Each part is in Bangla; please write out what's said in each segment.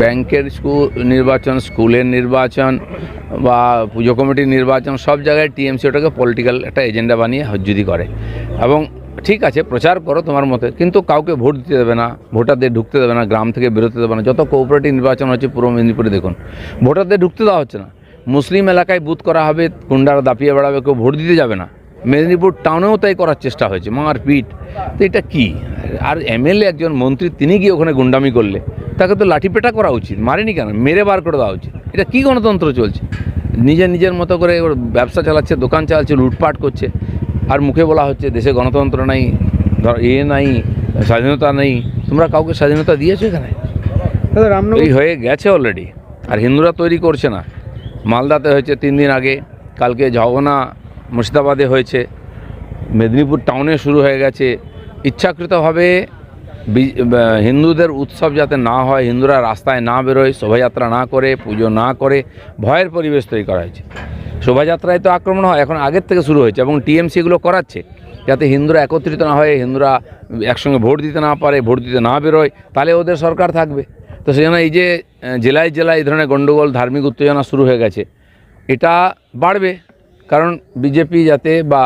ব্যাংকের স্কুল, নির্বাচন, স্কুলের নির্বাচন বা পুজো কমিটির নির্বাচন, সব জায়গায় টিএমসি ওটাকে পলিটিক্যাল একটা এজেন্ডা বানিয়ে হজ্জুদি করে। এবং ঠিক আছে, প্রচার করো তোমার মতে, কিন্তু কাউকে ভোট দিতে দেবে না, ভোটারদের ঢুকতে দেবে না, গ্রাম থেকে বেরোতে দেবে না। যত কোঅপারেটিভ নির্বাচন হচ্ছে পূর্ব মেদিনীপুরে দেখুন, ভোটারদের ঢুকতে দেওয়া হচ্ছে না। মুসলিম এলাকায় বুথ করা হবে গুন্ডারা দাপিয়ে বেড়াবে, কেউ ভোট দিতে যাবে না। মেদিনীপুর টাউনেও তাই করার চেষ্টা হয়েছে মারপিট। তো এটা কি? আর এমএলএ একজন মন্ত্রী তিনি গিয়ে ওখানে গুন্ডামি করলে? তাকে তো লাঠিপেটা করা উচিত মারেনি কেন? মেরে বার করে দেওয়া উচিত। এটা কি গণতন্ত্র চলছে? নিজের নিজের মতো করে ওর ব্যবসা চালাচ্ছে দোকান চালাচ্ছে লুটপাট করছে। আর মুখে বলা হচ্ছে দেশে গণতন্ত্র নাই ধর এ নাই স্বাধীনতা নেই। তোমরা কাউকে স্বাধীনতা দিয়েছ এখানে? এই হয়ে গেছে অলরেডি আর হিন্দুরা তৈরি করছে না। মালদাতে হয়েছে তিন দিন আগে কালকে ঝগনা মুর্শিদাবাদে হয়েছে। মেদিনীপুর টাউনে শুরু হয়ে গেছে। ইচ্ছাকৃতভাবে হিন্দুদের উৎসব যাতে না হয়, হিন্দুরা রাস্তায় না বেরোয়, শোভাযাত্রা না করে, পুজো না করে, ভয়ের পরিবেশ তৈরি করা হয়েছে। শোভাযাত্রায় তো আক্রমণ হয়, এখন আগের থেকে শুরু হয়েছে এবং টিএমসি এগুলো করাচ্ছে যাতে হিন্দুরা একত্রিত না হয়, হিন্দুরা একসঙ্গে ভোট দিতে না পারে, ভোট দিতে না বেরোয়, তাহলে ওদের সরকার থাকবে। তো সেই জন্য এই যে জেলায় জেলায় এই ধরনের গণ্ডগোল, ধার্মিক উত্তেজনা শুরু হয়ে গেছে, এটা বাড়বে। কারণ বিজেপি যাতে বা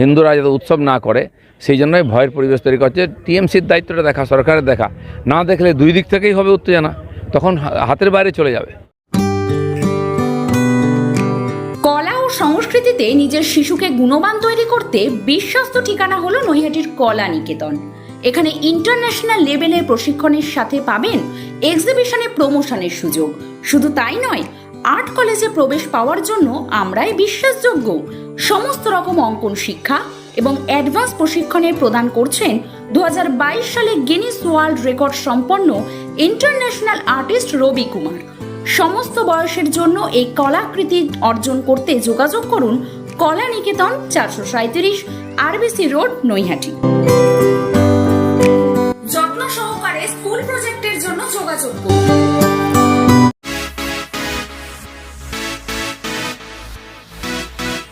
হিন্দুরা যাতে উৎসব না করে, সেই জন্যই ভয়ের পরিবেশ তৈরি করছে। টিএমসির দায়িত্বটা দেখা, সরকারের দেখা। না দেখলে দুই দিক থেকেই হবে উত্তেজনা। তখন হাতের বাইরে চলে যাবে। কলা ও সংস্কৃতিতে নিজের শিশুকে গুণবান তৈরি করতে বিশ্বস্ত ঠিকানা হলো নৈহাটির কলা নিকেতন। এখানে ইন্টারন্যাশনাল লেভেলের প্রশিক্ষণের সাথে পাবেন এক্সিবিশনে প্রমোশনের সুযোগ। শুধু তাই নয় আর্ট কলেজে প্রবেশ পাওয়ার জন্য আমরাই বিশ্বাসযোগ্য। সমস্ত রকম অঙ্কন শিক্ষা এবং অ্যাডভান্স প্রশিক্ষণের প্রদান করছেন দুহাজার বাইশ সালে গিনিস ওয়ার্ল্ড রেকর্ড সম্পন্ন ইন্টারন্যাশনাল আর্টিস্ট রবি কুমার। সমস্ত বয়সের জন্য এই কলাকৃতি অর্জন করতে যোগাযোগ করুন কলা নিকেতন চারশো সাঁত্রিশ আরবিসি রোড, নৈহাটি। যত্ন সহকারে স্কুল প্রজেক্টের জন্য যোগাযোগ করুন।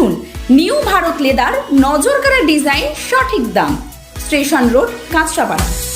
আসুন। নিউ ভারত লেদার নজরকাড়া ডিজাইন সঠিক দাম। Station road Kanchrapara.